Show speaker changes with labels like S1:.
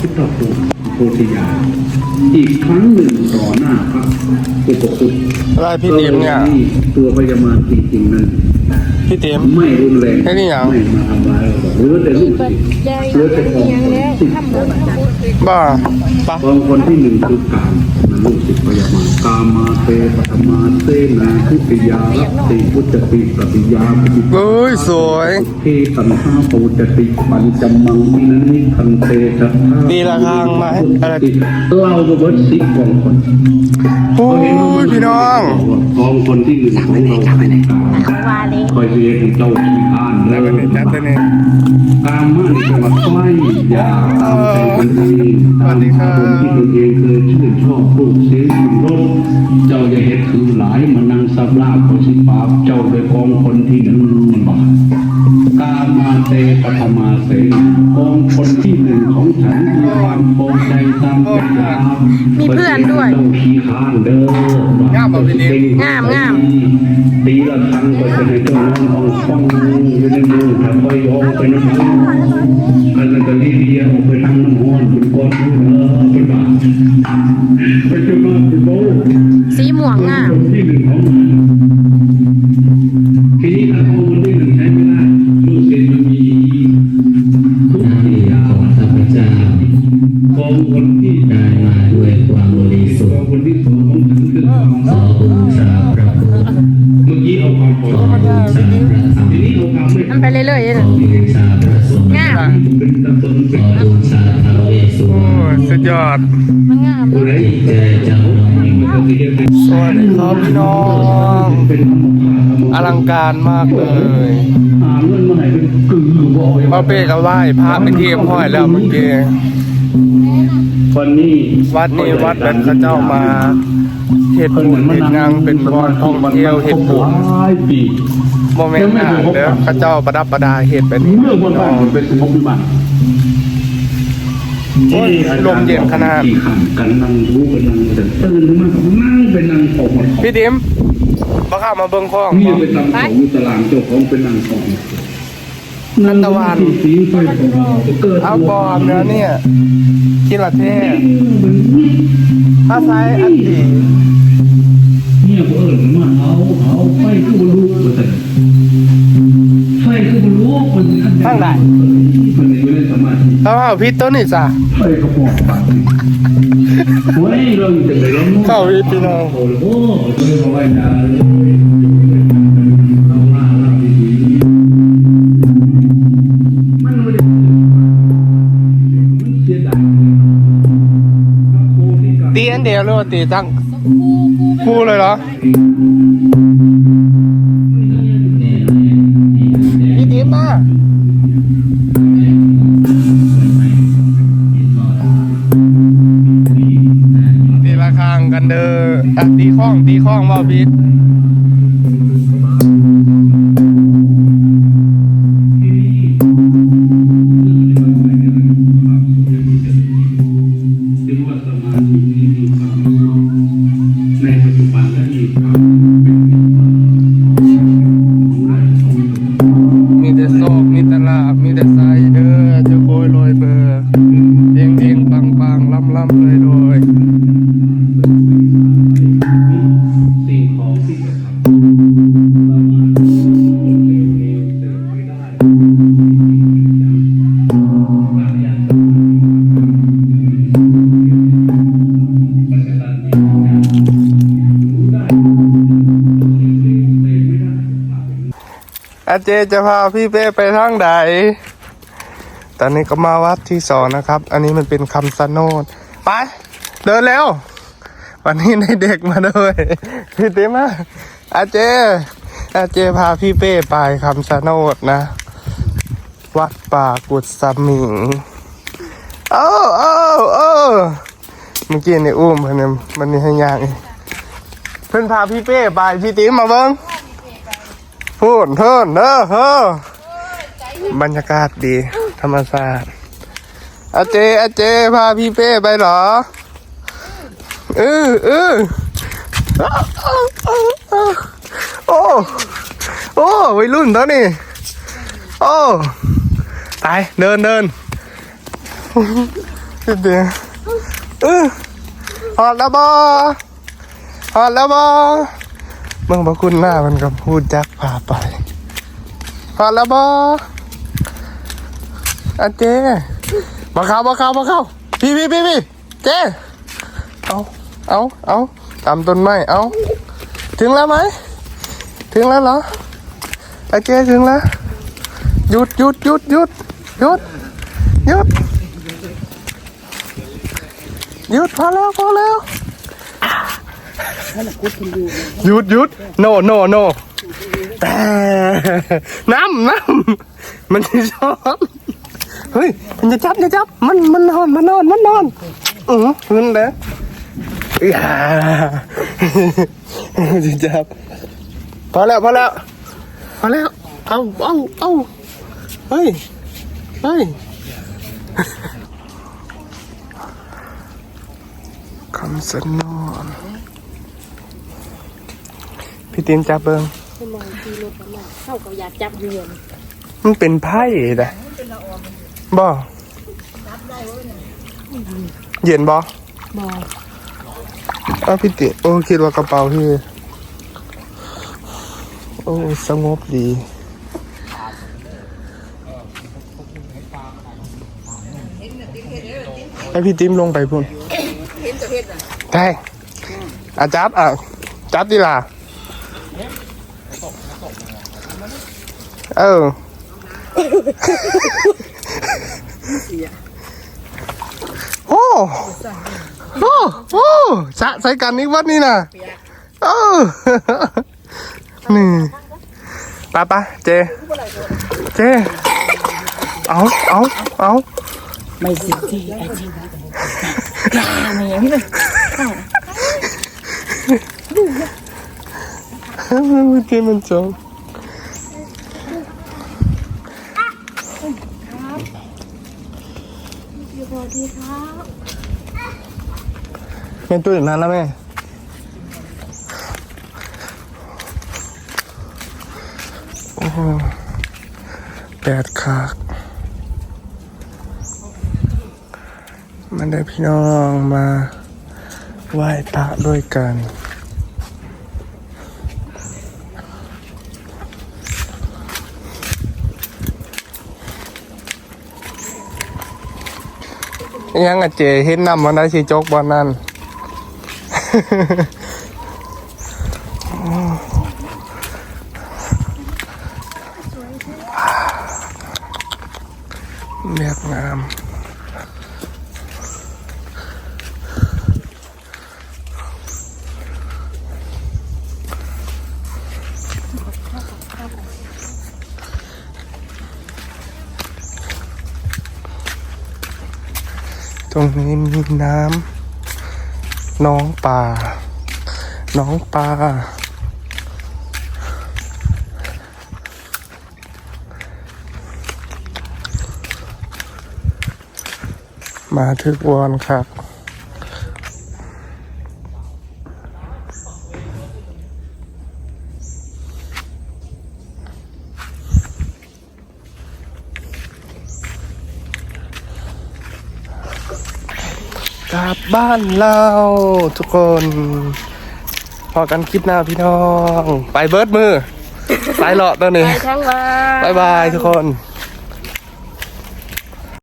S1: พุทธภูมิโพธิญาณอีกครั้งหนึ่งต่อหน้าพระอุปคุต
S2: อะไรพี่เต็มเนี่ย
S1: ตัวพญามารจริงๆนั้น
S2: พี่เต็ม
S1: ไม่รุนแรง
S2: แค่นี้เหรอ
S1: ไม่มาทำร้ายเราหรอกเหลือแต่ลูกศิษย์เหลือแต่ของสิบ
S2: บ้าปะ
S1: กองคนที่หนึ่งคือกามนะลูกศิษย์พญามารกามาเตปฐมาเตนาทุติยารัตติพุทธติปฏิยาปฏิ
S2: เอ้ยสวย
S1: เทตันห้าปูจติปัญจมังมินันนิคันเตจัตถา
S2: ตีละครั้งไหมอะไร
S1: เล่าก็เบิดสิบกองคน
S2: โอ้ยพี่น้อง
S1: กองคนที่หนึ่งของเรา
S3: วาเลย
S1: คอยเรียนเจ้าขี้ข้าน
S2: แล้วก็เนี่ยจัดตัวนี้
S1: ตามมาในจังหวัดใกล้อย่าตามใจคนอื่นตามอารมณ์ที่ตัวเองเคยชื่นชอบปลูกเสียงรถเจ้าอย่เห็ดคือหลายมานั่งซับลาบของสิปาเจ้าเป็นกองคนที่หนึ่งบาทกามาเตปฐมาเสนกองคนที่หนึ่งของฉันคือความโปร่งใจตามปัญญา
S3: มีเพื่อนด้วย
S1: ต้องขี้ข้านเด้องา
S2: มบ่พี่นิด
S3: งามงาม
S1: ตีละครั้งก็จะให้เจ้านอนห้องฟ้องอยู่ในมือถ้าคอยองไปน้ำมันอันนั้นก็รีเดียออกไปทางน้ำห้อน
S3: สีม่วงงาม
S1: ที่หนึ่งของาน้อย
S4: มั
S1: นก็
S4: จะ
S1: เรียกเป็น
S2: สวัสดีครับพี่น้องอลังการมากเลย
S1: ป้า
S2: เป้ก็ไหว้พระเป็นที่ห้อยแล้วเมื่อกี้
S1: วันนี้
S2: วัดนี้วัดเป็นพระเจ้ามาเห็ดบุญเห็ดงางเป็นบอนท่องเที่ยวเห็ดบุญ
S1: หลายปี
S2: โมเมนต์หนาเด้อพระเจ้าประดับประดาเห็ดแบบนี้
S1: เมื่อวัน
S2: พี่
S1: บ้า
S2: น้
S1: น
S2: อง
S1: มันเป็นสมบูรณ์บ้าน
S2: โอ้ยลมเย็นขนาด
S1: ที่ขันกันนั่งรู้กันนั่งแต่ตื่นขึ้นมาก็นั่งเป็นนั่งออกมา
S2: พี่ดิมมาเข้ามาเบิ้งข้อง
S1: นี่ไปตำของอยู่ตารางเจ้าของเป็นนั่งของ
S2: นันตะวัน
S1: สีไฟของเราเกิด
S2: เอาบอมแล้วเนี่ยกินละเท่ถ้าไซส์อันดี
S1: เนี่ยเอิญมาเอาเอาไฟคือบรรลุมาแต่ไฟคือบรรลุ มันอัน
S2: ตั้งได้
S1: มันไม่ได้สามารถ
S2: เขาเอาพิษตัวนี้จ้ะ
S1: ไฟกระบอกปากเฮ้ยเราจะไปร้อง
S2: เข้าพิษพี่น้อง
S1: โอ้โหตัวนี้เขาไว้นานเลยเราล่าเราดีๆมันไม่ได้มันเสียดายโคที่กับ
S2: ตีอันเดียวหรือว่าตีตั้งคู่เลยเหรอ ตี อา
S1: เจจะ
S2: พาพี่เป้ไปทางใดตอนนี้ก็มาวัดที่สองนะครับ อันนี้มันเป็นคำสะโนดไป เดินเร็ววันนี้ในเด็กมาด้วย พี่ติมาอาเจอาเจพาพี่เป้ไปคำสะโนดนะ วัดป่ากุดสมิงเอ้าเอ้าเอ้เมื่อกี้ในอุ้มเพิ่นนมันนี่ให้ย่างเพิ่นพาพี่เป้ไปพี่ติ๋มมาเบิ้งพูดเทินเด้อเฮ้อบรรยากาศดี ธรรมชาติอาเจอาเจพาพี่เป้ไปเหรอเออเออโอ้ โอ้วัยรุ่นตัวนี้ โอ้ ตายเดินเดินเดี๋ยวเออหอดแล้วบอหอดแล้วบอเมืองพระคุณหน้ามันก็พูดจักพาไปหอดแล้วบออาเจมาเข้ามาเข้ามาเข้าพี่พี่พี่พี่เจเอาเอาเอาตามต้นไม้เอาถึงแล้วไหมถึงแล้วเหรออาเจถึงแล้ว หยุดหยุดหยุดหยุดหยุดหยุดหยุดพอแล้วพอแล้วหยุดหยุด no no no แต่น้ำน้ำมันจะชอบเฮ้ยมันจะจับจะจับมันมันนอนมันนอนมันนอนอือขึ้นแล้วอย่ามันจะจับพอแล้วพอแล้วพอแล้วเอาเอาเอา เฮ้ย เฮ้ย คำสนอนพี่ตินจับเบิง
S3: เข้าก็อยากจับเยือน
S2: มันเป็นไพ่แต่บ่เย็นบ่
S3: บอ
S2: อ้าวพี่ติโอ้คิดว่ากระเป๋าพี่ โอ้ สงบดี ให้พี่ติ้มลงไปพุ่นได้อาจับอะจับดีล่ะเออโอ้โอ้โอ้สะใส่กันอีกวันนี้นะเออนี่ไปไปเจ เจ เอาเอาเอา
S3: ไม่สิที่ไอ้ที่กล้าไหมยังไม่
S2: เมื่อกี้มันจบแม่ตัวอย่างนั้นแล้วแม่โอ้โหแดดคาก มันได้พี่น้องมาไหว้พระด้วยกันยังอะเจเห็นนำมันได้สิจกบอลนั่นเรียบงาม ตรงนี้มีน้ำน้องป่า น้องปลามาถึกวอนครับ กลับบ้านเราทุกคน พอกันคลิปหน้าพี่น้อง ไปเบิร์ดมือ ไปเลาะตัวนี้
S3: ไปทั้งวัน
S2: บายบายทุกคน